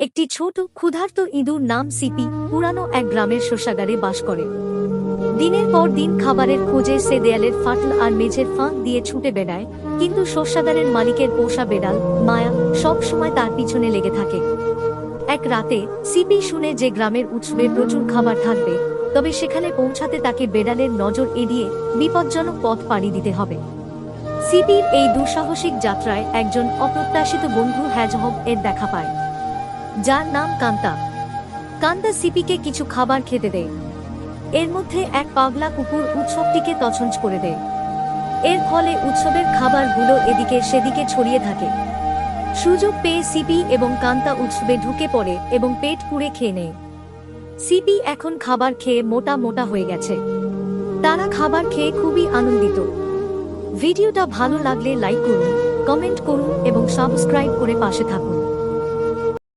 একটি ছোট, ক্ষুধার্ত ইঁদুর নাম সিপি পুরানো এক গ্রামের শোষাগারে বাস করে। দিনের পর দিন খাবারের খোঁজে সে দেয়ালের ফাটল আর মেঝের ফাঁক দিয়ে ছুটে বেড়ায়, কিন্তু শস্যাগারের মালিকের পোষা বেড়াল, মায়া, সব সময় তার পিছনে লেগে থাকে। এক রাতে সিপি শুনে যে গ্রামের উৎসবে প্রচুর খাবার থাকবে, তবে সেখানে পৌঁছাতে তাকে বেড়ালের নজর এড়িয়ে বিপজ্জনক পথ পাড়ি দিতে হবে। সিপির এই দুঃসাহসিক যাত্রায় একজন অপ্রত্যাশিত বন্ধু হ্যাজহব এর দেখা পায়। যার নাম কান্তা। কান্তা সিপিকে কিছু খাবার খেতে দেয়। এর মধ্যে এক পাগলা কুকুর উৎসবটিকে তছঞ্চ করে দেয়। এর ফলে উৎসবের খাবারগুলো এদিকে সেদিকে ছড়িয়ে থাকে। সুযোগ পেয়ে সিপি এবং কান্তা উৎসবে ঢুকে পড়ে এবং পেট পুড়ে খেয়ে নেয়। সিপি এখন খাবার খেয়ে মোটা মোটা হয়ে গেছে। তারা খাবার খেয়ে খুবই আনন্দিত। ভিডিওটা ভালো লাগলে লাইক করুন, কমেন্ট করুন এবং সাবস্ক্রাইব করে পাশে থাকুন।